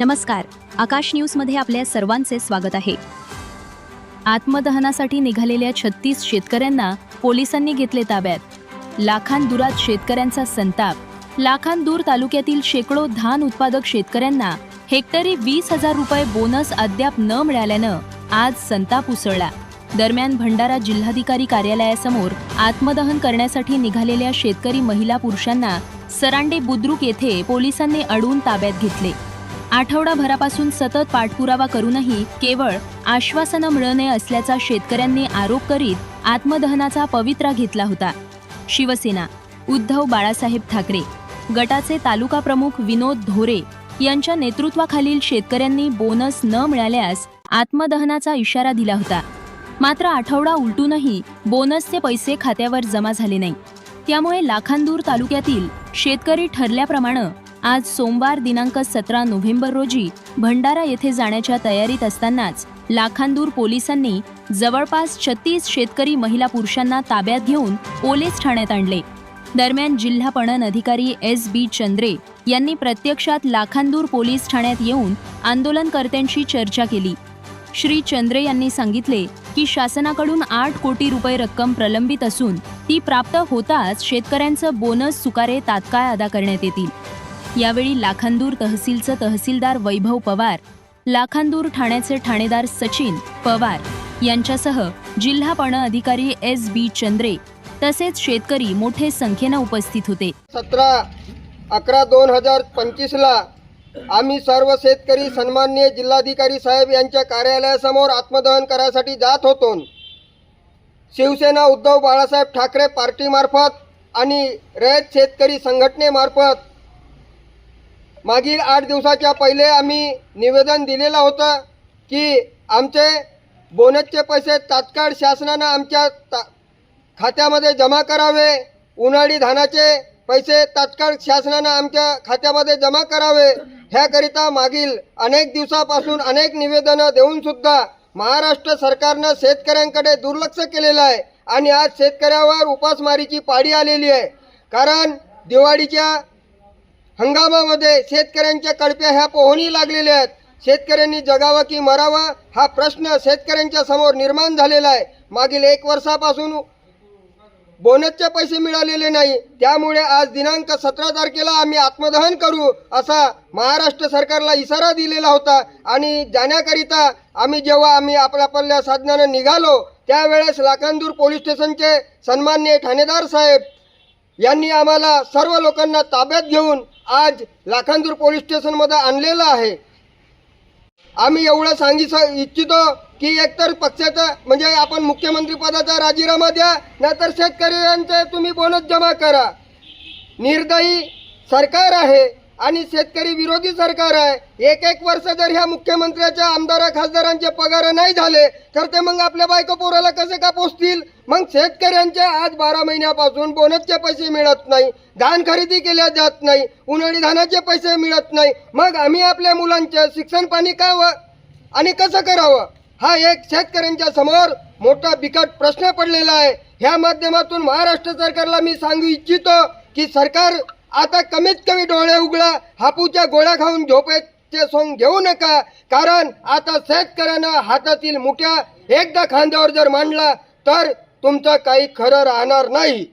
नमस्कार. आकाश न्यूजमध्ये आपल्या सर्वांचे स्वागत आहे. आत्मदहनासाठी निघालेल्या छत्तीस शेतकऱ्यांना पोलिसांनी घेतले ताब्यात. लाखांदुरात शेतकऱ्यांचा संताप. लाखांदूर तालुक्यातील शेकडो धान उत्पादक शेतकऱ्यांना हेक्टरी वीस हजार रुपये बोनस अद्याप न मिळाल्यानं आज संताप उसळला. दरम्यान भंडारा जिल्हाधिकारी कार्यालयासमोर आत्मदहन करण्यासाठी निघालेल्या शेतकरी महिला पुरुषांना सरांडे बुद्रुक येथे पोलिसांनी अडवून ताब्यात घेतले. आठवडाभरापासून सतत पाठपुरावा करूनही केवळ आश्वासनं मिळणे असल्याचा शेतकऱ्यांनी आरोप करीत आत्मदहनाचा पवित्रा घेतला होता. शिवसेना उद्धव बाळासाहेब ठाकरे गटाचे तालुका प्रमुख विनोद धोरे यांच्या नेतृत्वाखालील शेतकऱ्यांनी बोनस न मिळाल्यास आत्मदहनाचा इशारा दिला होता. मात्र आठवडा उलटूनही बोनसचे पैसे खात्यावर जमा झाले नाही. त्यामुळे लाखांदूर तालुक्यातील शेतकरी ठरल्याप्रमाणे आज सोमवार दिनांक सतरा नोव्हेंबर रोजी भंडारा येथे जाण्याच्या तयारीत असतानाच लाखांदूर पोलिसांनी जवळपास छत्तीस शेतकरी महिला पुरुषांना ताब्यात घेऊन पोलीस ठाण्यात आणले. दरम्यान जिल्हा पणन अधिकारी एस बी चंद्रे यांनी प्रत्यक्षात लाखांदूर पोलीस ठाण्यात येऊन आंदोलनकर्त्यांशी चर्चा केली. श्री चंद्रे यांनी सांगितले की शासनाकडून आठ कोटी रुपये रक्कम प्रलंबित असून ती प्राप्त होताच शेतकऱ्यांचं बोनस सुकारे तात्काळ अदा करण्यात येतील. यावेळी लाखांदूर तहसीलचं तहसीलदार वैभव पवार लाखांदूर ठाण्याचे ठाणेदार सचिन पवार यांच्यासह जिल्हा पण अधिकारी एस बी चंद्रे तसेच शेतकरी मोठे संख्येनं उपस्थित होते. सतरा अकरा दोन हजार पंचवीसला आम्ही सर्व शेतकरी सन्माननीय जिल्हाधिकारी साहेब यांच्या कार्यालयासमोर आत्मदहन करायसाठी जात होतो. शिवसेना उद्धव बाळासाहेब ठाकरे पार्टीमार्फत आणि रयत शेतकरी संघटनेमार्फत मागील आठ दिवसाच्या पहिले आम्ही निवेदन दिलेलं होतं की आमचे बोनसचे पैसे तात्काळ शासनानं आमच्या ता खात्यामध्ये जमा करावे. उन्हाळी धानाचे पैसे तात्काळ शासनानं आमच्या खात्यामध्ये जमा करावे. ह्याकरिता मागील अनेक दिवसापासून अनेक निवेदनं देऊन सुद्धा महाराष्ट्र सरकारनं शेतकऱ्यांकडे दुर्लक्ष केलेलं आहे आणि आज शेतकऱ्यावर उपासमारीची पाडी आलेली आहे. कारण दिवाळीच्या हंगामामध्ये शेतकऱ्यांच्या कडप्या ह्या पोहणी लागलेल्या आहेत. शेतकऱ्यांनी जगावं की मरावं हा प्रश्न शेतकऱ्यांच्या समोर निर्माण झालेला आहे. मागील एक वर्षापासून बोनसचे पैसे मिळालेले नाही. त्यामुळे आज दिनांक सतरा तारखेला आम्ही आत्मदहन करू असा महाराष्ट्र सरकारला इशारा दिलेला होता. आणि जाण्याकरिता आम्ही जेव्हा आम्ही आपल्या आपल्या साधनानं निघालो त्यावेळेस लाखांदूर पोलीस स्टेशनचे सन्मान्य ठाणेदार साहेब यांनी आम्हाला सर्व लोकांना ताब्यात घेऊन आज लाखांदूर पोलीस स्टेशनमध्ये आणलेलं आहे. आम्ही एवढं सांगी इच्छितो की एकतर पक्षाचा म्हणजे आपण मुख्यमंत्री पदाचा राजीनामा द्या नाहीतर शेतकऱ्यांचे तुम्ही बोनस जमा करा. निर्दयी सरकार आहे. आणि शेतकरी विरोधी सरकार आहे. एक एक वर्ष जर ह्या मुख्यमंत्र्याच्या आमदार खासदारांचे पगार नाही झाले तर ते मग आपल्या बायको पोराला कसे का पोचतील मग शेतकऱ्यांचे आज बारा महिन्यापासून बोनसचे पैसे मिळत नाही धान खरेदी केल्या जात नाही उन्हाळी धानाचे पैसे मिळत नाही. मग आम्ही आपल्या मुलांचे शिक्षण पाणी का व आणि कसं करावं? हा एक शेतकऱ्यांच्या समोर मोठा बिकट प्रश्न पडलेला आहे. ह्या माध्यमातून महाराष्ट्र सरकारला मी सांगू इच्छितो की सरकार आता कमीत कमी डोळे उघडा हापूच्या गोळ्या खाऊन झोपेचे सोंग घेऊ नका. कारण आता शेतकऱ्यानं हातातील मुठ्या एकदा खांद्यावर जर मांडला तर तुमचं काही खरं राहणार नाही.